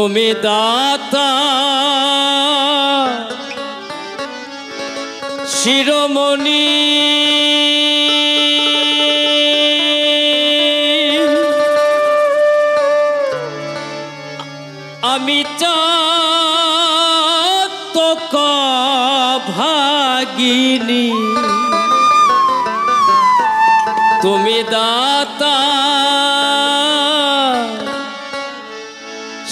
তুমি দাতা। শিরোমণি। আমি চাতক ভাগিনী তুমি দাতা।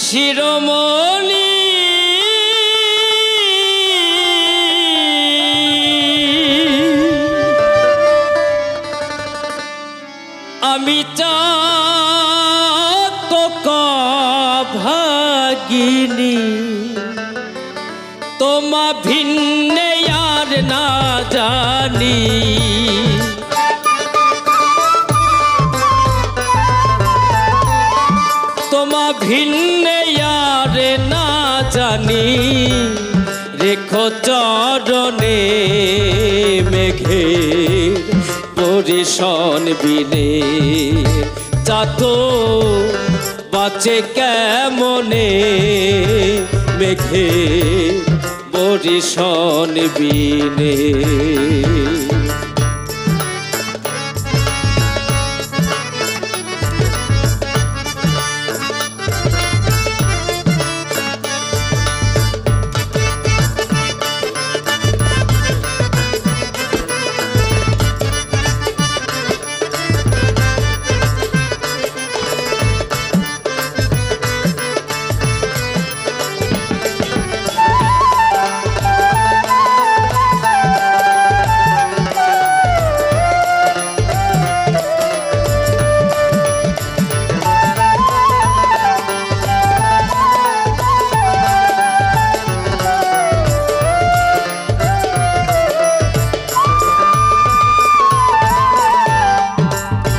শিরোমণি। আমি ভাগিনী। তোমা ভিন্নে আর না জানি। তোমা ভিন্নে রেখো চরণে মেঘে পরিশন বিনে। চাত বাঁচে কেমনে মেঘে পরিশন বিনে।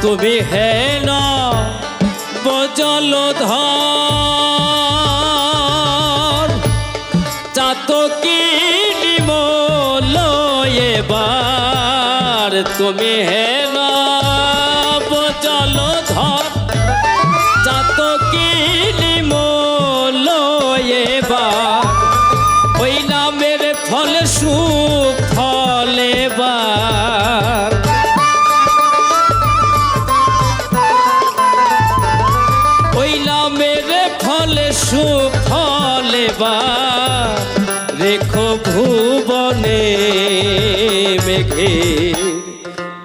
তুমি হেন বজল ধর। চাতকি লয়ে এবার তুমি হেন ওই ফলে সুফলে বা রেখো ভুবনে মেঘে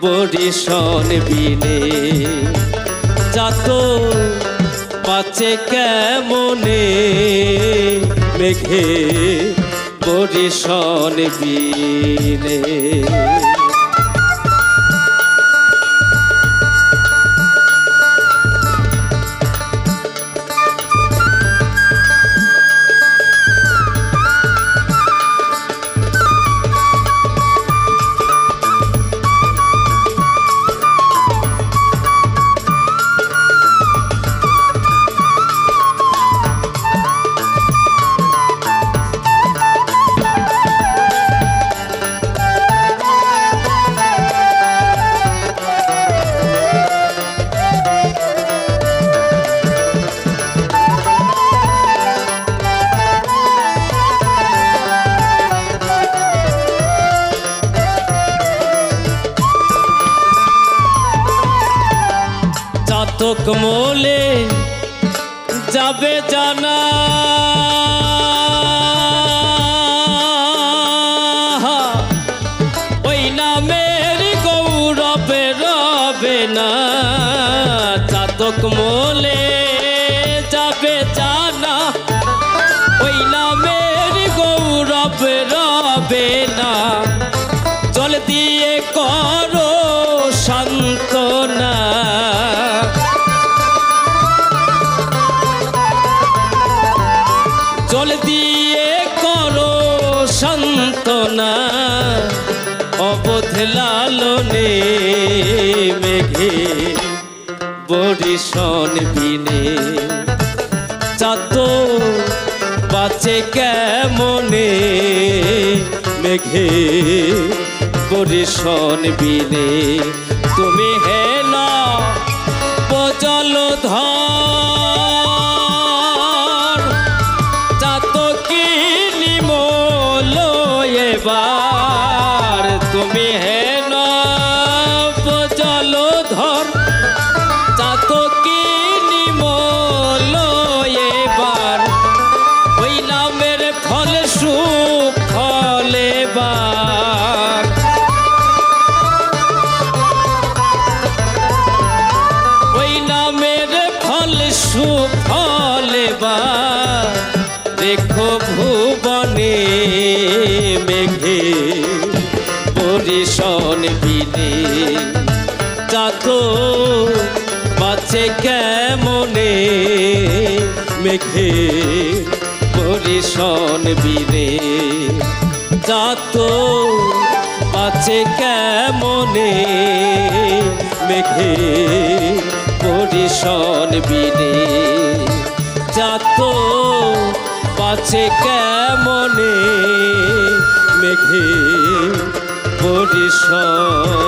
বরিশন বিনে যাত পাচে কেমনে মেঘে বরিশন বিনে চাতক মোলে যাবে জানা। ওই নামের গৌরবে রবে না চাতক মোলে অবধ লালনে মেঘে বরিশন বিনে। চাত বাঁচে কেমনে মেঘে বরিশন বিনে। তুমি হেলা বজল ধর চাতকি নিমলয়ে বা নামের ফল সুফল এবার। দেখো ভুবনে মেঘে পরিশন বিনে। যাত বাঁচে কেমনে মেঘে পরিশন বিনে। যাত বাঁচে কেমনে মেঘে পরিশন বিনে। যাত পাছে কেমনে মেঘে পরিশন